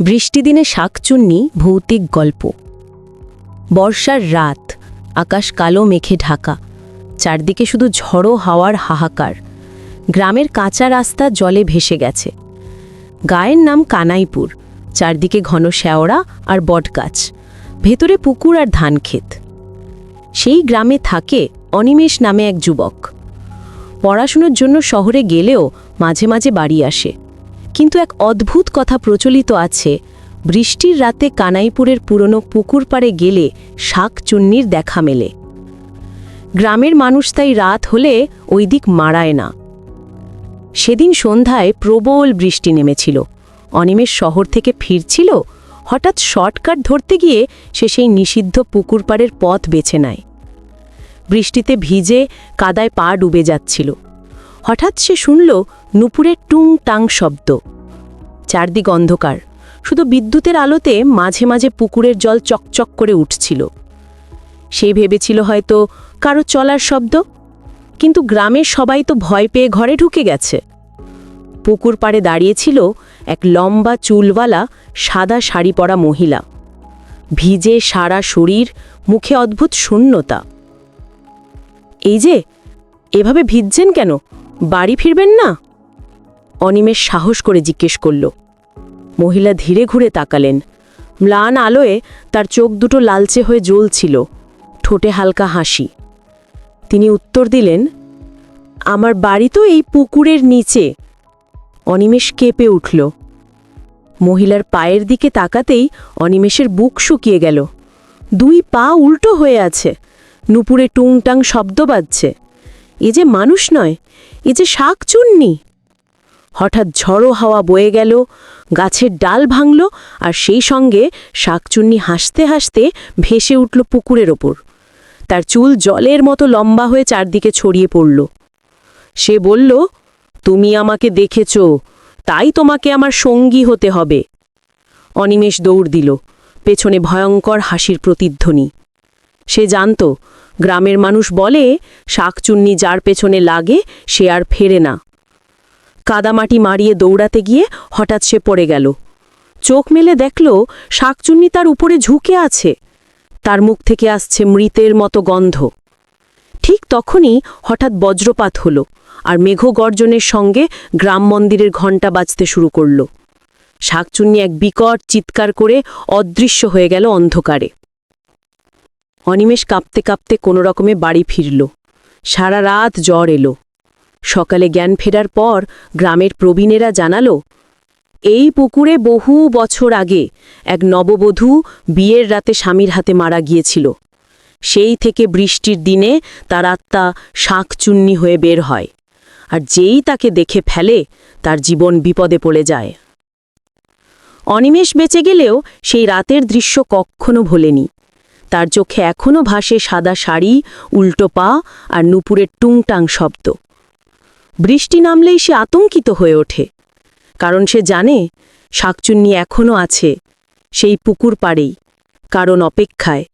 বৃষ্টিদিনে শাকচুন্নি ভৌতিক গল্প। বর্ষার রাত, আকাশ কালো মেঘে ঢাকা। চারদিকে শুধু ঝড়ো হাওয়ার হাহাকার। গ্রামের কাঁচা রাস্তা জলে ভেসে গেছে। গায়ের নাম কানাইপুর, চারদিকে ঘন শ্যাওড়া আর বটগাছ, ভেতরে পুকুর আর ধানক্ষেত। সেই গ্রামে থাকে অনিমেষ নামে এক যুবক। পড়াশুনোর জন্য শহরে গেলেও মাঝে মাঝে বাড়ি আসে। কিন্তু এক অদ্ভুত কথা প্রচলিত আছে। বৃষ্টির রাতে কানাইপুরের পুরনো পুকুর পাড়ে গেলে শাক চুন্নির দেখা মেলে। গ্রামের মানুষ তাই রাত হলে ওই দিক মারায় না। সেদিন সন্ধ্যায় প্রবল বৃষ্টি নেমেছিল। অনিমেষ শহর থেকে ফিরছিল, হঠাৎ শর্টকাট ধরতে গিয়ে সে সেই নিষিদ্ধ পুকুর পাড়ের পথ বেছে নেয়। বৃষ্টিতে ভিজে কাদায় পা ডুবে যাচ্ছিল। হঠাৎ সে শুনল নুপুরের টুং টাং শব্দ। চারদিক অন্ধকার। শুধু বিদ্যুতের আলোতে মাঝে মাঝে পুকুরের জল চকচক করে উঠছিল। সে ভেবেছিল হয়তো কারও চলার শব্দ, কিন্তু গ্রামের সবাই তো ভয় পেয়ে ঘরে ঢুকে গেছে। পুকুর পাড়ে দাঁড়িয়েছিল এক লম্বা চুলওয়ালা, সাদা শাড়ি পরা মহিলা। ভিজে সারা শরীর, মুখে অদ্ভুত শূন্যতা। এই যে, এভাবে ভিজছেন কেন? বাড়ি ফিরবেন না? অনিমেষ সাহস করে জিজ্ঞেস করল। মহিলা ধীরে ঘুরে তাকালেন। ম্লান আলোয় তার চোখ দুটো লালচে হয়ে জ্বলছিল, ঠোঁটে হালকা হাসি। তিনি উত্তর দিলেন, আমার বাড়ি তো এই পুকুরের নিচে। অনিমেষ কেঁপে উঠল। মহিলার পায়ের দিকে তাকাতেই অনিমেষের বুক শুকিয়ে গেল। দুই পা উল্টো হয়ে আছে, নুপুরে টুংটাং শব্দ বাজছে। এ যে মানুষ নয়, এ যে শাক চুন্নি হঠাৎ ঝড়ো হাওয়া বয়ে গেল, গাছের ডাল ভাঙল আর সেই সঙ্গে শাকচুন্নি হাসতে হাসতে ভেসে উঠল পুকুরের ওপর। তার চুল জলের মতো লম্বা হয়ে চারদিকে ছড়িয়ে পড়ল। সে বলল, তুমি আমাকে দেখেছ, তাই তোমাকে আমার সঙ্গী হতে হবে। অনিমেষ দৌড় দিল, পেছনে ভয়ঙ্কর হাসির প্রতিধ্বনি। সে জানত, গ্রামের মানুষ বলে, শাকচুন্নি যার পেছনে লাগে, সে আর ফেরে না। কাদামাটি মারিয়ে দৌড়াতে গিয়ে হঠাৎ সে পড়ে গেল। চোখ মেলে দেখল শাকচুন্নি তার উপরে ঝুঁকে আছে। তার মুখ থেকে আসছে মৃতের মতো গন্ধ। ঠিক তখনই হঠাৎ বজ্রপাত হলো আর মেঘগর্জনের সঙ্গে গ্রাম মন্দিরের ঘণ্টা বাজতে শুরু করল। শাকচুন্নি এক বিকট চিৎকার করে অদৃশ্য হয়ে গেল অন্ধকারে। অনিমেষ কাঁপতে কাঁপতে কোনো রকমে বাড়ি ফিরল। সারা রাত জ্বর এলো। সকালে জ্ঞান ফেরার পর গ্রামের প্রবীণেরা জানালো, এই পুকুরে বহু বছর আগে এক নববধূ বিয়ের রাতে স্বামীর হাতে মারা গিয়েছিল। সেই থেকে বৃষ্টির দিনে তার আত্মা শাঁকচুন্নি হয়ে বের হয়, আর যেই তাকে দেখে ফেলে, তার জীবন বিপদে পড়ে যায়। অনিমেষ বেঁচে গেলেও সেই রাতের দৃশ্য কখনো ভোলেনি। তার চোখে এখনও ভাসে সাদা শাড়ি, উল্টো পা আর নুপুরের টুংটাং শব্দ। বৃষ্টি নামলেই সে আতঙ্কিত হয়ে ওঠে, কারণ সে জানে শাকচুন্নি এখনও আছে, সেই পুকুর পাড়েই, কারণ অপেক্ষায়।